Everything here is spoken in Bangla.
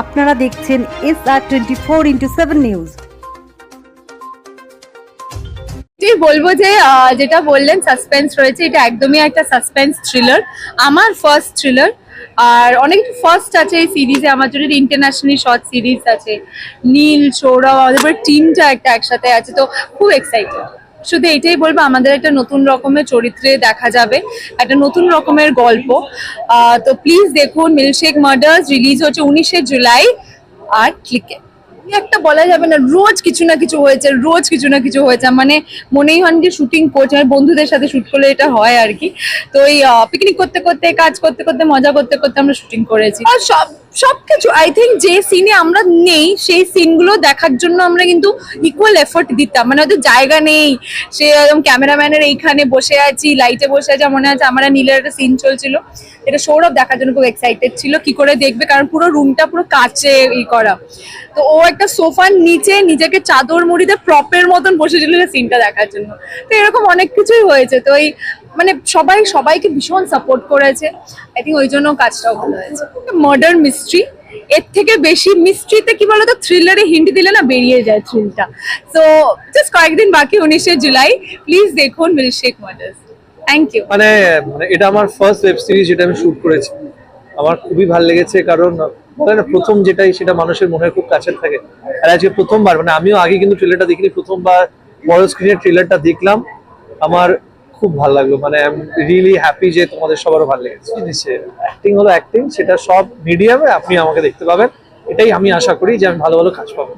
আপনারা দেখছেন S R twenty four into seven news বলব যে যেটা বললেন সাসপেন্স রয়েছে। এটা একদমই একটা সাসপেন্স থ্রিলার আমার ফার্স্ট থ্রিলার আর অনেক ফার্স্ট আছে এই সিরিজে আমার জন্য ইন্টারন্যাশনালি শর্ট সিরিজ আছে। নীল, সৌরভ, আমাদের টিমটা একটা একসাথে আছে। তো খুব এক্সাইটেড শুধু এটাই বলব, আমাদের একটা নতুন রকমের চরিত্রে দেখা যাবে, একটা নতুন রকমের গল্প। তো প্লিজ দেখুন মিল্কশেক মার্ডার্স রিলিজ হচ্ছে উনিশে জুলাই, আর ক্লিকে একটা বলা যাবে না, রোজ কিছু না কিছু হয়েছে, রোজ কিছু না কিছু হয়েছে মানে মনেই হন যে শুটিং করছে মানে বন্ধুদের সাথে শুট করলে এটা হয় আর কি। তো এই পিকনিক করতে করতে, কাজ করতে করতে, মজা করতে করতে আমরা শুটিং করেছি। আর সব সবকিছু আই থিঙ্ক যে সিনে আমরা নেই, সেই সিনগুলো দেখার জন্য আমরা কিন্তু ইকুয়াল এফোর্ট দিতাম। মানে ওদের জায়গা নেই। সে একদম ক্যামেরাম্যানের এইখানে বসে আছি লাইটে বসে আছে, মনে আছে আমরা নীলের একটা সিন চলছিল। এটা সৌরভ দেখার জন্য খুব এক্সাইটেড ছিল, কি করে দেখবে? কারণ পুরো রুমটা পুরো কাচে ই করা। তো ও একটা সোফার নিচে নিজেকে চাদর মুড়িতে প্রপের মতন বসেছিল সিনটা দেখার জন্য। তো এরকম অনেক কিছুই হয়েছে। তো এই মানে সবাই, সবাইকে ভীষণ সাপোর্ট করেছে। আই থিঙ্ক ওই জন্য কাজটাও ভালো হয়েছে। মার্ডার মিস্ট্রি এর থেকে বেশি মিস্ট্রিতে কি বলতো থ্রিলারে হিন্ট দিলে না বেরিয়ে যায় থ্রিলটা তো জাস্ট কয়েকদিন বাকি, উনিশে জুলাই প্লিজ দেখুন মিল্কশেক মার্ডার্স থ্যাংক ইউ মানে এটা আমার ফার্স্ট ওয়েব সিরিজ যেটা আমি শুট করেছি। আমার খুবই ভালো লেগেছে কারণ প্রথম যেটাই সেটা মানুষের মনের খুব কাছের থাকে। আর আজকে প্রথমবার মানে আমিও আগে কিন্তু ট্রেলারটা দেখিনি। প্রথমবার বড় স্ক্রিনের ট্রেলারটা দেখলাম। আমার খুব ভালো লাগল। মানে আই এম রিয়েলি হ্যাপি যে তোমাদের সবারও ভালো লেগেছে। জিনিসে অ্যাক্টিং হলো অ্যাক্টিং সেটা সব মিডিয়ামে আপনি আমাকে দেখতে পাবেন। এটাই আমি আশা করি যে আমি ভালো ভালো কাজ পাবো।